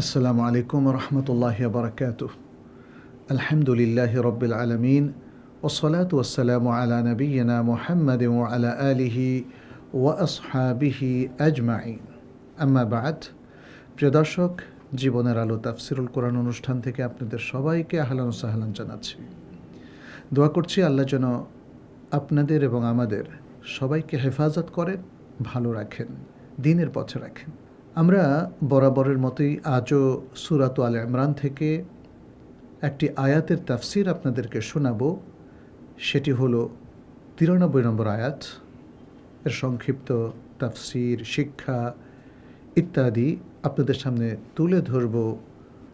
আসসালামু আলাইকুম রহমতুল্লাহ বরকাত আলহামদুলিল্লাহ রবিল আলমিন ওসলাত ওসালাম আলা নবীনা মোহাম্মদ আলা আলিহি ও আসহাবিহি আজমাইন। আম্মা বাদ। প্রিয় দর্শক, জীবনের আলো তাফসিরুল কোরআন অনুষ্ঠান থেকে আপনাদের সবাইকে আহলান সাহলান জানাচ্ছি। দোয়া করছি আল্লাহ যেন আপনাদের এবং আমাদের সবাইকে হেফাজত করেন, ভালো রাখেন, দিনের পথে রাখেন। আমরা বরাবরের মতোই আজও সুরাত আল ইমরান থেকে একটি আয়াতের তাফসির আপনাদেরকে শোনাবো। সেটি হল তিরানব্বই নম্বর আয়াত। এর সংক্ষিপ্ত তাফসির, শিক্ষা ইত্যাদি আপনাদের সামনে তুলে ধরব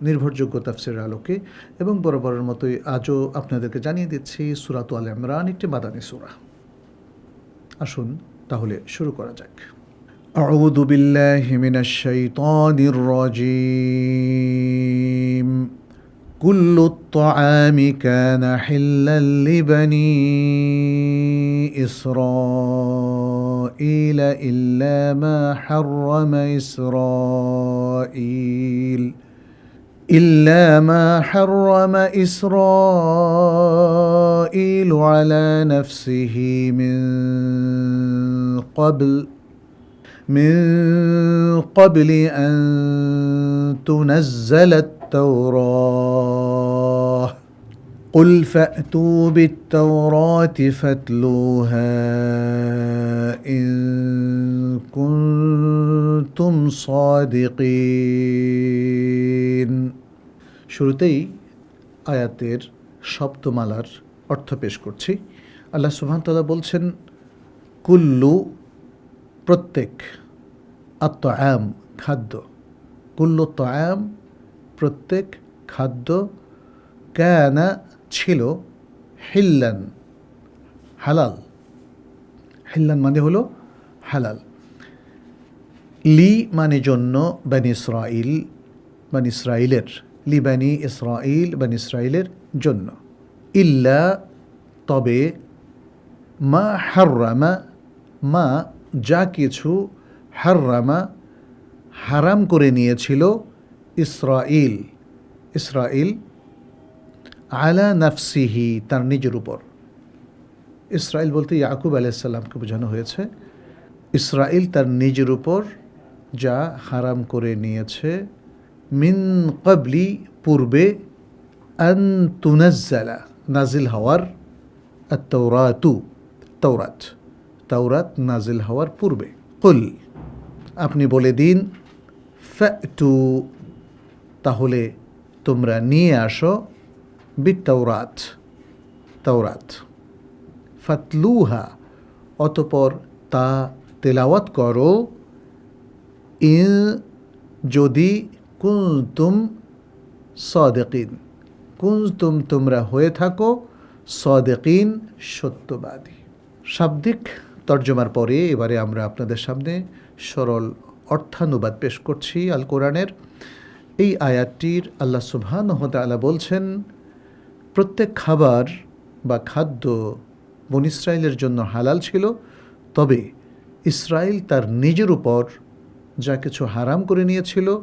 নির্ভরযোগ্য তাফসিরের আলোকে এবং বরাবরের মতোই আজও আপনাদেরকে জানিয়ে দিচ্ছি, সুরাত আল ইমরান একটি মাদানী সুরা। আসুন তাহলে শুরু করা যাক। أعوذ بالله من الشيطان الرجيم. كل الطعام كان حلا لبني إسرائيل إلا ما حرم إسرائيل إلا ما حرم إسرائيل على نفسه من قبل من قبل أن تنزل التوراة قل فأتوا بالتوراة فاتلوها إن كنتم صادقين শুরুতেই আয়াতের শব্দমালার অর্থ পেশ করছি আল্লাহ সুবহান বলছেন কুল্লু প্রত্যেক আত্ম খাদ্য। কুল্ল তয়াম প্রত্যেক খাদ্য ক্যানা ছিল হিল্লান, হালাল। হিল্লান মানে হলো হালাল। লি মানে জন্য বান ইসরাইল বান ইসরাইলের লি বানি ইসরাইল বান ইসরাইলের জন্য। ইল্লা তবে মা হাররামা, মা যা কিছু হাররামা হারাম করে নিয়েছিল ইসরাইল। ইসরাইল আলা নাফসিহি, তার নিজের উপর। ইসরাইল বলতে ইয়াকুব আলাইসাল্লামকে বোঝানো হয়েছে, ইসরাইল তার নিজের উপর যা হারাম করে নিয়েছে, মিন কবলি পূর্বে আন তুনাজ্জালা নাজিল হওয়ার তৌরাতু তৌরাত তাওরাত নাজিল হওয়ার পূর্বে। কুল, আপনি বলে দিন ফ্যাটু তাহলে তোমরা নিয়ে আসো বিত্তাওরাত, তাওরাত। ফাতলুহা, অতপর তা তেলাওয়াত করো, ইন যদি কুলতুম সদেকিন কুলতুম তোমরা হয়ে থাকো, সদেকিন সত্যবাদী। শাব্দিক তর্জমার পরে এবারে আমরা আপনাদের সামনে সরল অর্থানুবাদ পেশ করছি আল কোরআনের। এই আয়াতটির আল্লাহ সুবহান আলা বলছেন, প্রত্যেক খাবার বা খাদ্য বন ইসরায়েলের জন্য হালাল ছিল, তবে ইসরায়েল তার নিজের উপর যা কিছু হারাম করে নিয়েছিল,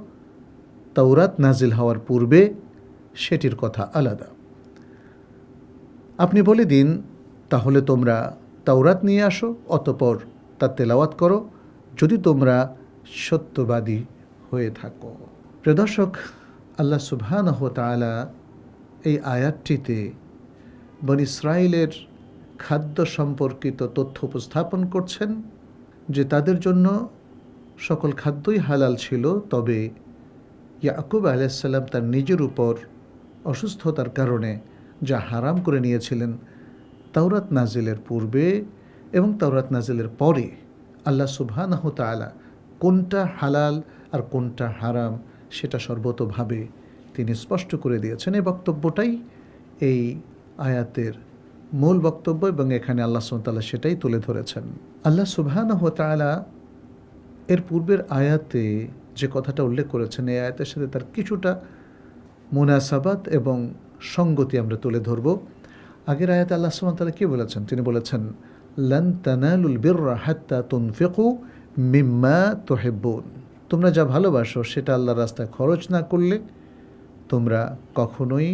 তাওরাত নাজিল হওয়ার পূর্বে সেটির কথা আলাদা। আপনি বলে দিন, তাহলে তোমরা তাওরাত নিয়ে আসো, অতপর তা তেলাওয়াত করো, যদি তোমরা সত্যবাদী হয়ে থাকো। প্রদর্শক আল্লাহ সুবহান তালা এই আয়াতটিতে বন ইসরায়েলের খাদ্য সম্পর্কিত তথ্য উপস্থাপন করছেন যে তাদের জন্য সকল খাদ্যই হালাল ছিল, তবে ইয়াকুব আলাইসাল্লাম তার নিজের উপর অসুস্থতার কারণে যা হারাম করে নিয়েছিলেন তাওরাত নাজিলের পূর্বে এবং তাওরাত নাজিলের পরে আল্লাহ সুবহানাহ তালা কোনটা হালাল আর কোনটা হারাম সেটা সর্বতভাবে তিনি স্পষ্ট করে দিয়েছেন। এই বক্তব্যটাই এই আয়াতের মূল বক্তব্য এবং এখানে আল্লাহ সুমতাল্লাহ সেটাই তুলে ধরেছেন। আল্লাহ সুবহানাহ তালা এর পূর্বের আয়াতে যে কথাটা উল্লেখ করেছেন, এই আয়াতের সাথে তার কিছুটা মুনাসাবাত এবং সঙ্গতি আমরা তুলে ধরব। আগের আয়াত আল্লাহ সুমান তালা কী বলেছেন? তিনি বলেছেন, লন তানালুল বিররা হাত্তা তুনফিকু মিম্মা তোহেব্বুন। তোমরা যা ভালোবাসো, সেটা আল্লাহর রাস্তায় খরচ না করলে তোমরা কখনোই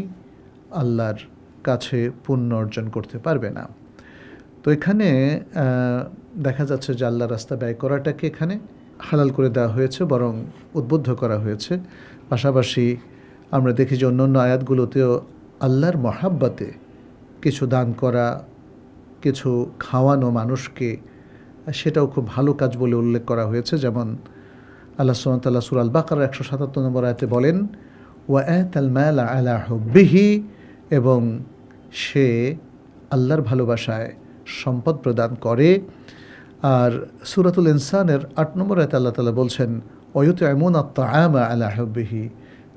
আল্লাহর কাছে পুণ্য অর্জন করতে পারবে না। তো এখানে দেখা যাচ্ছে যে আল্লাহর রাস্তা ব্যয় করাটাকে এখানে হালাল করে দেওয়া হয়েছে, বরং উদ্বুদ্ধ করা হয়েছে। পাশাপাশি আমরা দেখি যে অন্য অন্য আয়াতগুলোতেও আল্লাহর মহাব্বাতে কিছু দান করা, কিছু খাওয়ানো মানুষকে, সেটাও খুব ভালো কাজ বলে উল্লেখ করা হয়েছে। যেমন আল্লাহ সুমতাল্লাহ সুরাল বাকার একশো সাতাত্তর নম্বর আয়তে বলেন হুব্বিহি এবং সে আল্লাহর ভালোবাসায় সম্পদ প্রদান করে। আর সুরাতুল ইনসানের আট নম্বর আয়তে আল্লাহ তালা বলছেন অয়ুত এমন আত্মা আলা হুব্বিহি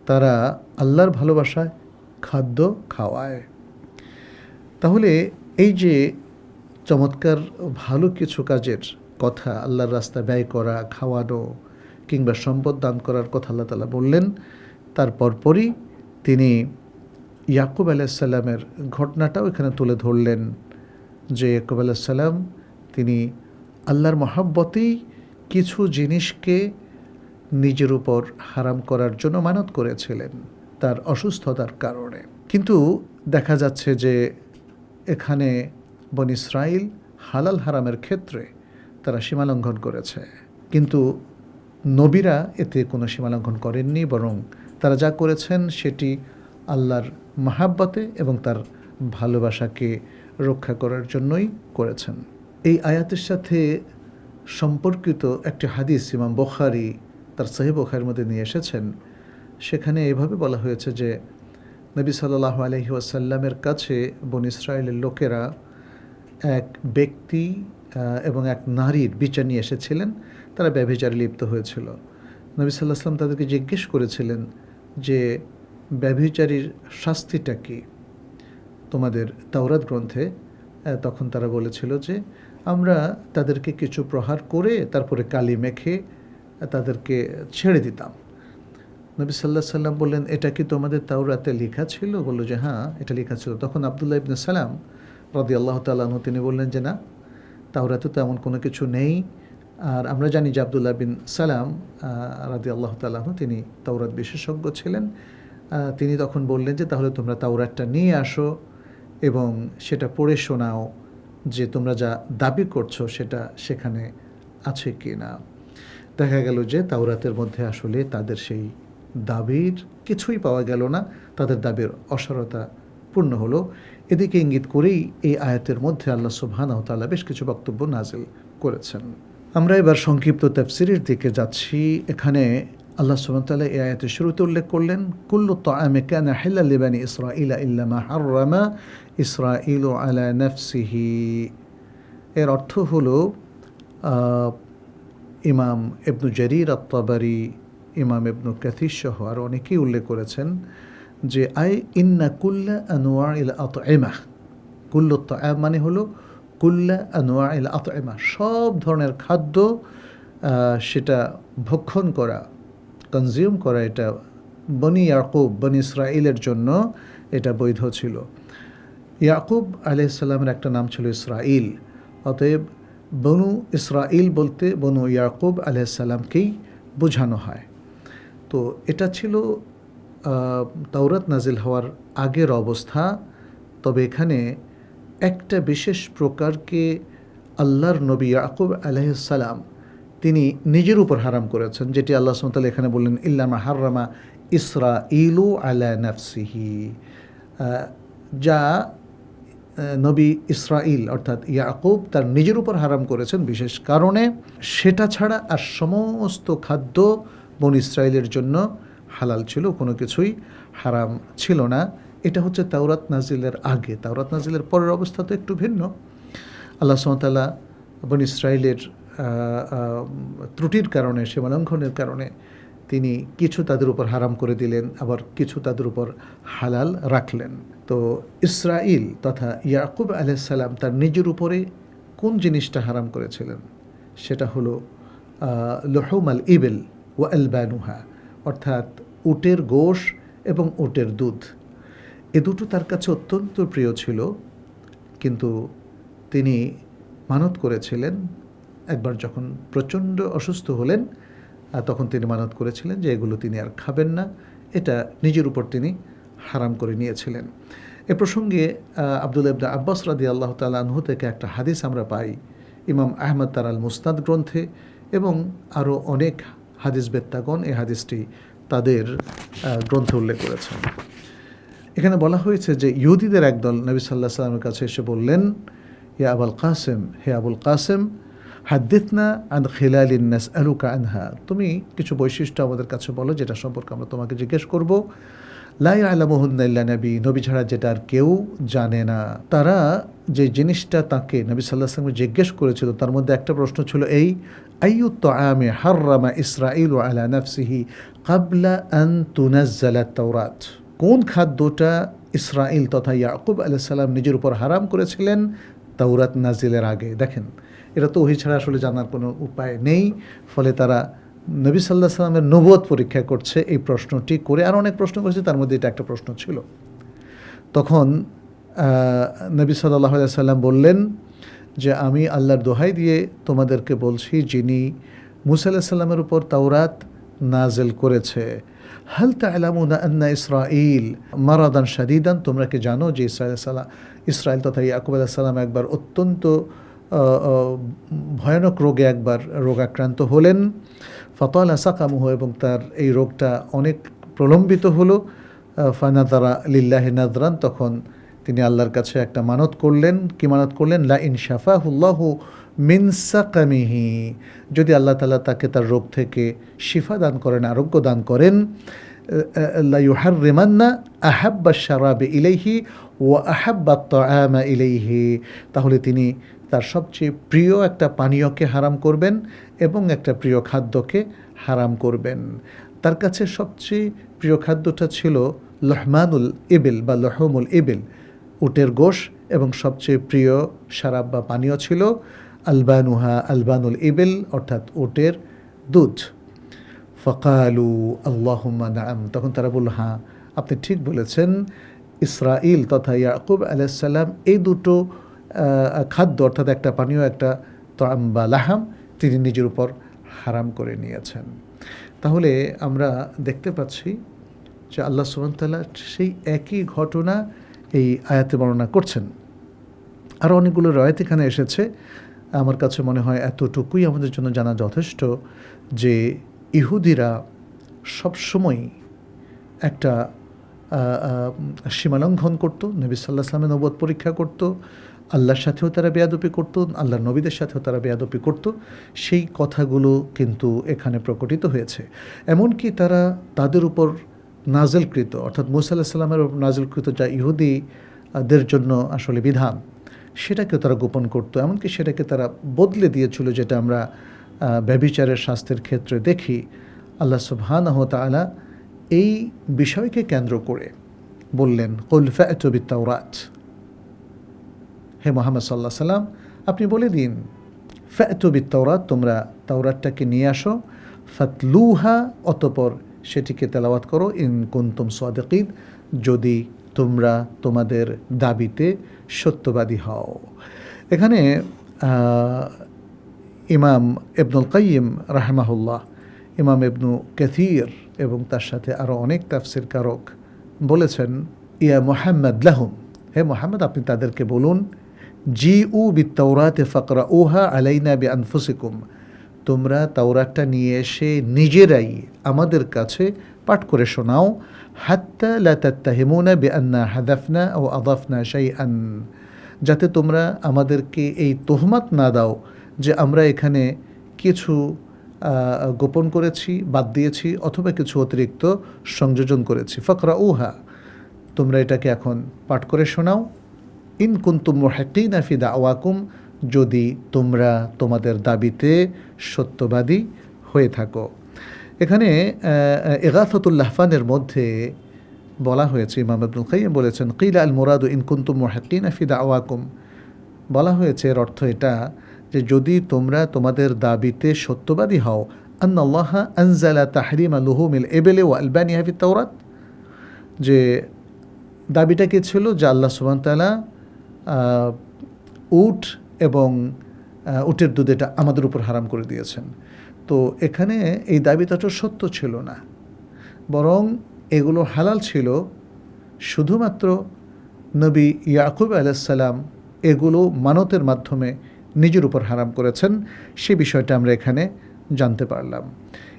তারা আল্লাহর ভালোবাসায় খাদ্য খাওয়ায়। তাহলে এই যে চমৎকার ভালো কিছু কাজের কথা আল্লাহর রাস্তা ব্যয় করা, খাওয়ানো কিংবা সম্পদ দান করার কথা আল্লাহ তালা বললেন তারপর পরই তিনি ইয়াকুব আলাইসাল্লামের ঘটনাটাও এখানে তুলে ধরলেন যে ইয়াকুব আলাইসাল্লাম তিনি আল্লাহর মহাব্বতেই কিছু জিনিসকে নিজের উপর হারাম করার জন্য মানত করেছিলেন, তার অসুস্থতার কারণে। কিন্তু দেখা যাচ্ছে যে এখানে বন ইসরাইল হালাল হারামের ক্ষেত্রে তারা সীমালঙ্ঘন করেছে। কিন্তু নবীরা এতে কোনো সীমালঙ্ঘন করেননি, বরং তারা যা করেছেন সেটি আল্লাহর মাহাব্বতে এবং তার ভালোবাসাকে রক্ষা করার জন্যই করেছেন। এই আয়াতের সাথে সম্পর্কিত একটি হাদিস ইমাম বখারি তার সাহেব বখারের মধ্যে নিয়ে এসেছেন। সেখানে এভাবে বলা হয়েছে যে নবী সাল্লাহ আলহি ওয়াসাল্লামের কাছে বন ইসরায়েলের লোকেরা এক ব্যক্তি এবং এক নারীর বিচার নিয়ে এসেছিলেন। তারা ব্যভিচারে লিপ্ত হয়েছিল। নবী সাল্লাহ আসলাম তাদেরকে জিজ্ঞেস করেছিলেন যে, ব্যভিচারীর শাস্তিটা কি? তোমাদের তাওরাত গ্রন্থে তখন তারা বলেছিল যে, আমরা তাদেরকে কিছু প্রহার করে তারপরে কালি মেখে তাদেরকে ছেড়ে দিতাম। নবী সাল্লাহ সাল্লাম বললেন, এটা কি তোমাদের তাওরাতে লেখা ছিল? বলল যে হ্যাঁ এটা লেখা ছিল। তখন আবদুল্লাহ ইবনে সালাম রদি আল্লাহ তাল্লাহ তিনি বললেন যে, না, তাওরাতে তো এমন কোনো কিছু নেই। আর আমরা জানি যে আবদুল্লাহ বিন সালাম রাদি আল্লাহ তাল্লাহ তিনি তাওরাত বিশেষজ্ঞ ছিলেন। তিনি তখন বললেন যে, তাহলে তোমরা তাওরাতটা নিয়ে আসো এবং সেটা পড়ে শোনাও যে তোমরা যা দাবি করছ সেটা সেখানে আছে কি না দেখা গেল যে তাওরাতের মধ্যে আসলে তাদের সেই দাবির কিছুই পাওয়া গেল না। তাদের দাবির অসারতা পূর্ণ হলো। এদিকে ইঙ্গিত করেই এই আয়াতের মধ্যে আল্লাহ সুবহানাহু তাআলা বেশ কিছু বক্তব্য নাজিল করেছেন। আমরা এবার সংক্ষিপ্ত তাফসিরের দিকে যাচ্ছি। এখানে আল্লাহ সুবহানাহু এই আয়াতের শুরুতে উল্লেখ করলেন, কুল্লু তাআমি কানা হিল্লাল লিবানি ইসরাঈলা ইল্লা মা হাররামা ইসরাঈলু আলা নাফসিহি। এর অর্থ হলো ইমাম ইবনু জারির আত্তাবারি ইমাম ইবনু কাথির সহ আর অনেকেই উল্লেখ করেছেন যে, আই ইন্না কুল্লা আনোয়া ইল আতএমা কুল্লু তাআম মানে হলো কুল্লা আনোয়া ইল আতএমা সব ধরনের খাদ্য সেটা ভক্ষণ করা কনজিউম করা, এটা বনি ইয়াকুব, বনি ইসরাইলের জন্য এটা বৈধ ছিল। ইয়াকুব আলাইসাল্লামের একটা নাম ছিল ইসরাইল অতএব বনু ইসরাইল বলতে বনু ইয়াকুব আলাইসাল্লামকেই বোঝানো হয়। তো এটা ছিল তাওরাত নাজিল হওয়ার আগের অবস্থা। তবে এখানে একটা বিশেষ প্রকারকে আল্লাহর নবী ইয়াকুব আলাইসাল্লাম তিনি নিজের উপর হারাম করেছেন, যেটি আল্লাহ সুমতাল এখানে বললেন ইল্লামা হারামা ইসরা ইলু আলা নাফসিহি। যা নবী ইসরাইল অর্থাৎ ইয়াকুব তার নিজের উপর হারাম করেছেন বিশেষ কারণে। সেটা ছাড়া আর সমস্ত খাদ্য বন ইসরায়েলের জন্য হালাল ছিল, কোনো কিছুই হারাম ছিল না। এটা হচ্ছে তাওরাত নাজিলের আগে। তাওরাত নাজিলের পরের অবস্থা তো একটু ভিন্ন। আল্লাহ সুমতাল্লাহ বন ইসরায়েলের ত্রুটির কারণে, সীমালঙ্ঘনের কারণে তিনি কিছু তাদের উপর হারাম করে দিলেন, আবার কিছু তাদের উপর হালাল রাখলেন। তো ইসরাইল তথা ইয়াকুব আলাইসাল্লাম তার নিজের উপরে কোন জিনিসটা হারাম করেছিলেন? সেটা হলো লহুম আল ইবেল ও আলবানুহা, অর্থাৎ উটের গোশ এবং উটের দুধ। এ দুটো তার কাছে অত্যন্ত প্রিয় ছিল, কিন্তু তিনি মানত করেছিলেন, একবার যখন প্রচণ্ড অসুস্থ হলেন তখন তিনি মানত করেছিলেন যে এগুলো তিনি আর খাবেন না, এটা নিজের উপর তিনি হারাম করে নিয়েছিলেন। এ প্রসঙ্গে আব্দুল ইবনা আব্বাস রাদি আল্লাহ তালা আনহু থেকে একটা হাদিস আমরা পাই। ইমাম আহমদ তার আল মুস্তাদ গ্রন্থে এবং আরও অনেক হাদিস বেত্তাগণ এই হাদিসটি তাদের গ্রন্থে উল্লেখ করেছেন। এখানে বলা হয়েছে যে ইহুদিদের একদল নবী সাল্লাহ সাল্লামের কাছে এসে বললেন, ইয়া আবুল কাসেম, হে আবুল কাসেম হাদ্দিতনা আন খিলালিন নাস আলুকা আনহা। তুমি কিছু বৈশিষ্ট্য আমাদের কাছে বলো যেটা সম্পর্কে আমরা তোমাকে জিজ্ঞেস করব। লাই আলামহুন্নাল্লা নবী নবী ছাড়া যেটা আর কেউ জানে না। তারা যে জিনিসটা তাকে নবী সাল্লাহ সাল্লামকে জিজ্ঞেস করেছিল, তার মধ্যে একটা প্রশ্ন ছিল এই আইয়ুত আমে হাররামা ইসরাইল আলা নাফসিহি কাবলা আন তুনাজ্জালা তাওরাত কোন খাদ্যটা ইসরাইল তথা ইয়াকুব আলাইসাল্লাম নিজের উপর হারাম করেছিলেন? তাওরাত নাজিলের আগে। দেখেন, এটা তো ওহি ছাড়া আসলে জানার কোনো উপায় নেই। ফলে তারা নবী সাল্লাহ সাল্লামের নবুয়ত পরীক্ষা করছে এই প্রশ্নটি করে, আর অনেক প্রশ্ন করেছে, তার মধ্যে এটা একটা প্রশ্ন ছিল। তখন নবী সাল্লাহ সাল্লাম বললেন যে, আমি আল্লাহর দোহাই দিয়ে তোমাদেরকে বলছি, যিনি মুসা আলাহ সাল্লামের উপর তাওরাত নাজেল করেছে, হাল তালামুনা আন্না ইসরাইল মারাদান শাদিদান? তোমরা কি জানো যে সাল্লাম ইসরায়েল তথা ইয়াকুব আলাহ সাল্লাম একবার অত্যন্ত ভয়ানক রোগে একবার রোগাক্রান্ত হলেন। ফতলা সাকামুহ এবং তার এই রোগটা অনেক প্রলম্বিত হলো। ফানাদারা লিল্লাহি নাদরান, তখন তিনি আল্লাহর কাছে একটা মানত করলেন। কি মানত করলেন? লা ইন শাফাহুল্লাহু মিন সাকামিহি। যদি আল্লাহ তালা তাকে তার রোগ থেকে শিফা দান করেন, আরোগ্য দান করেন লা ইউহাররিমান্না আহাব্বা শারাবে ইলেহি ও আহাব্বা তাআমা ইলাইহি। তাহলে তিনি তার সবচেয়ে প্রিয় একটা পানীয়কে হারাম করবেন এবং একটা প্রিয় খাদ্যকে হারাম করবেন। তার কাছে সবচেয়ে প্রিয় খাদ্যটা ছিল লহমানুল ইবিল বা লহমুল ইবিল। উটের গোশ এবং সবচেয়ে প্রিয় শারাব বা পানীয় ছিল আলবানুহা, আলবানুল ইবিল অর্থাৎ উটের দুধ। ফকালু আল্লাহুম্মা তখন তারা বলল হ্যাঁ আপনি ঠিক বলেছেন। ইসরাইল তথা ইয়াকুব আলাইসাল্লাম এই দুটো খাদ্য, অর্থাৎ একটা পানীয়, একটা বা লাহাম তিনি নিজের উপর হারাম করে নিয়েছেন। তাহলে আমরা দেখতে পাচ্ছি যে আল্লাহ সুবহানাহু সেই একই ঘটনা এই আয়াতে বর্ণনা করছেন। আরও অনেকগুলো রয়েত এখানে এসেছে। আমার কাছে মনে হয় এতটুকুই আমাদের জন্য জানা যথেষ্ট যে ইহুদিরা সবসময় একটা সীমালঙ্ঘন করতো, নবী সাল্লাহ সাল্লামের নবদ পরীক্ষা করতো আল্লাহর সাথেও তারা বেয়াদপি করতো, আল্লাহর নবীদের সাথেও তারা বেয়াদপি করতো। সেই কথাগুলো কিন্তু এখানে প্রকটিত হয়েছে। এমনকি তারা তাদের উপর নাজেলকৃত, অর্থাৎ মুসা আল্লাহ সাল্লামের উপর নাজেলকৃত যা ইহুদিদের জন্য আসলে বিধান সেটাকে তারা গোপন করতো। এমনকি সেটাকে তারা বদলে দিয়েছিল, যেটা আমরা ব্যভিচারের শাস্ত্রের ক্ষেত্রে দেখি। আল্লাহ সুবহানাহু তাআলা এই বিষয়কে কেন্দ্র করে বললেন, কুল ফাতু বিত্তাওরাত। হে মোহাম্মদ সাল্লাহ সাল্লাম, আপনি বলে দিন, ফাতু তাওরাত তোমরা তাওরাতটাকে নিয়ে আসো, ফাতলুহা অতপর সেটিকে তেলাওয়াত করো, ইন কুন্তুম সাদিকিন যদি তোমরা তোমাদের দাবিতে সত্যবাদী হও। এখানে ইমাম ইবনুল কাইম রাহমাহুল্লাহ, ইমাম ইবনু কাথির এবং তার সাথে আরও অনেক তাফসির কারক বলেছেন, ইয়া মোহাম্মদ লাহুম হে মোহাম্মদ, আপনি তাদেরকে বলুন জি উ বি তৌরাতে ফকরা ওহা আলাইনা বি আনফুসিকুম তোমরা তাওরাতটা নিয়ে এসে নিজেরাই আমাদের কাছে পাঠ করে শোনাও। হাত্তা লা তাত্তাহিমুনা বি আন্না হাদাফনা ও আদাফনা শাইআন। যাতে তোমরা আমাদেরকে এই তোহমাত না দাও যে আমরা এখানে কিছু গোপন করেছি, বাদ দিয়েছি অথবা কিছু অতিরিক্ত সংযোজন করেছি। ফকরা উহা তোমরা এটাকে এখন পাঠ করে শোনাও। ইন কুন্তুম মুহাক্কিনা ফি দাওয়াকুম, যদি তোমরা তোমাদের দাবিতে সত্যবাদী হয়ে থাকো। এখানে এগাফতুল লাহফানের মধ্যে বলা হয়েছে, ইমাম আব্দুল বলেছেন, কিলা আল মুরাদু ইন কুন্তুম মুহাক্কিনা ফি দাওয়াকুম। বলা হয়েছে, এর অর্থ এটা যে যদি তোমরা তোমাদের দাবিতে সত্যবাদী হও আন আল্লাহ আনজালা তাহরিমা লুহুমিল এবেলে ও আলবানি হাফি তাওরাত। যে দাবিটা কি ছিল? যে আল্লাহ সুবান তালা উট এবং উটের দুধ এটা আমাদের উপর হারাম করে দিয়েছেন। তো এখানে এই দাবিটা তো সত্য ছিল না। বরং এগুলো হালাল ছিল। শুধুমাত্র নবী ইয়াকুব আলাইসাল্লাম এগুলো মানতের মাধ্যমে নিজের উপর হারাম করেছেন। সে বিষয়টা আমরা এখানে জানতে পারলাম।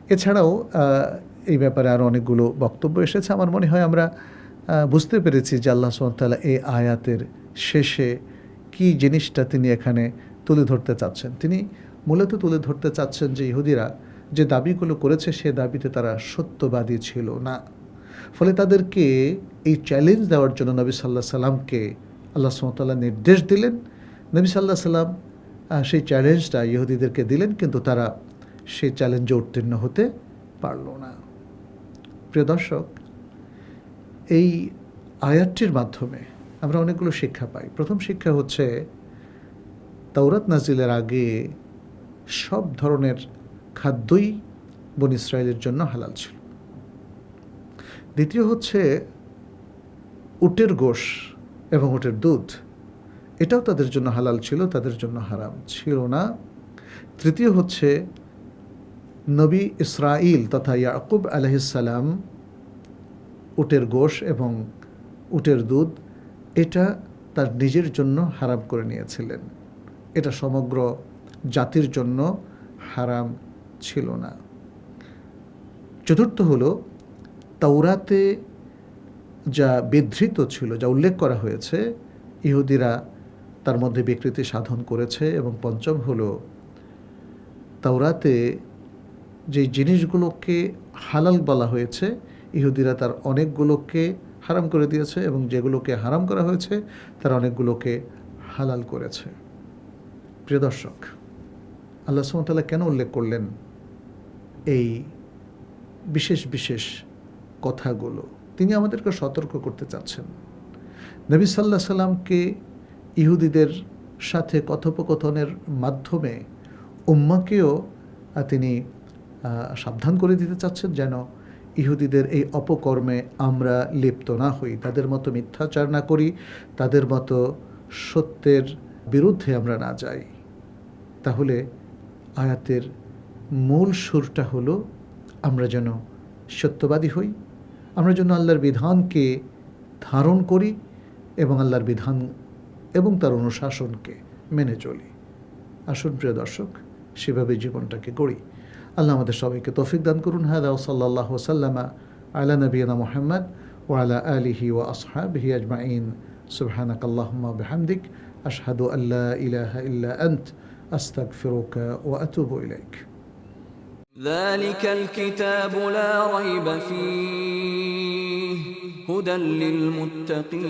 এছাড়াও এই ব্যাপারে আরও অনেকগুলো বক্তব্য এসেছে। আমার মনে হয় আমরা বুঝতে পেরেছি যে আল্লাহ সুমতাল্লাহ এই আয়াতের শেষে কি জিনিসটা তিনি এখানে তুলে ধরতে চাচ্ছেন। তিনি মূলত তুলে ধরতে চাচ্ছেন যে ইহুদিরা যে দাবিগুলো করেছে, সে দাবিতে তারা সত্যবাদী ছিল না। ফলে তাদেরকে এই চ্যালেঞ্জ দেওয়ার জন্য নবী সাল্লাহ সাল্লামকে আল্লাহ সুমতাল্লাহ নির্দেশ দিলেন। নবী সাল্লাহ সাল্লাম সেই চ্যালেঞ্জটা ইহুদিদেরকে দিলেন, কিন্তু তারা সেই চ্যালেঞ্জে উত্তীর্ণ হতে পারল না। প্রিয় দর্শক এই আয়াতটির মাধ্যমে আমরা অনেকগুলো শিক্ষা পাই। প্রথম শিক্ষা হচ্ছে, তাওরাত নাজিলের আগে সব ধরনের খাদ্যই বন ইসরায়েলের জন্য হালাল ছিল। দ্বিতীয় হচ্ছে, উটের গোশ এবং উটের দুধ, এটাও তাদের জন্য হালাল ছিল, তাদের জন্য হারাম ছিল না। তৃতীয় হচ্ছে, নবী ইসরাইল তথা ইয়াকুব আলহিসাল্লাম উটের গোশ এবং উটের দুধ, এটা তার নিজের জন্য হারাম করে নিয়েছিলেন। এটা সমগ্র জাতির জন্য হারাম ছিল না। চতুর্থ হলো, তাওরাতে যা বিধৃত ছিল, যা উল্লেখ করা হয়েছে, ইহুদিরা তার মধ্যে বিকৃতি সাধন করেছে এবং পঞ্চম হলো, তাওরাতে যে জিনিসগুলোকে হালাল বলা হয়েছে ইহুদিরা তার অনেকগুলোকে হারাম করে দিয়েছে এবং যেগুলোকে হারাম করা হয়েছে, তার অনেকগুলোকে হালাল করেছে। প্রিয় দর্শক, আল্লাহ সুমতাল্লাহ কেন উল্লেখ করলেন এই বিশেষ বিশেষ কথাগুলো? তিনি আমাদেরকে সতর্ক করতে চাচ্ছেন। নবী সাল্লাহ সাল্লামকে ইহুদিদের সাথে কথোপকথনের মাধ্যমে উম্মাকেও তিনি সাবধান করে দিতে চাচ্ছেন যেন ইহুদিদের এই অপকর্মে আমরা লিপ্ত না হই। তাদের মতো মিথ্যাচার না করি, তাদের মতো সত্যের বিরুদ্ধে আমরা না যাই। তাহলে আয়াতের মূল সুরটা হলো, আমরা যেন সত্যবাদী হই, আমরা যেন আল্লাহর বিধানকে ধারণ করি এবং আল্লাহর বিধান এবং তার অনুশাসনকে মেনে চলি। আসুন প্রিয় দর্শক সেভাবে জীবনটাকে গড়ি। আল্লাহ আমাদের সবাইকে তৌফিক দান করুন হাদা সাল্লাহ সাল্লামা আলা নবীনা মোহাম্মদ ও আলা আলিহি ও আসহাবিহি আজমাইন সুবহানাক আল্লাহুম্মা বিহামদিক আশহাদু আল্লা ইলাহা ইল্লা আন্ত আস্তাগফিরুকা ওয়া আতুবু ইলাইক ذلك الكتاب لا ريب فيه هدى للمتقين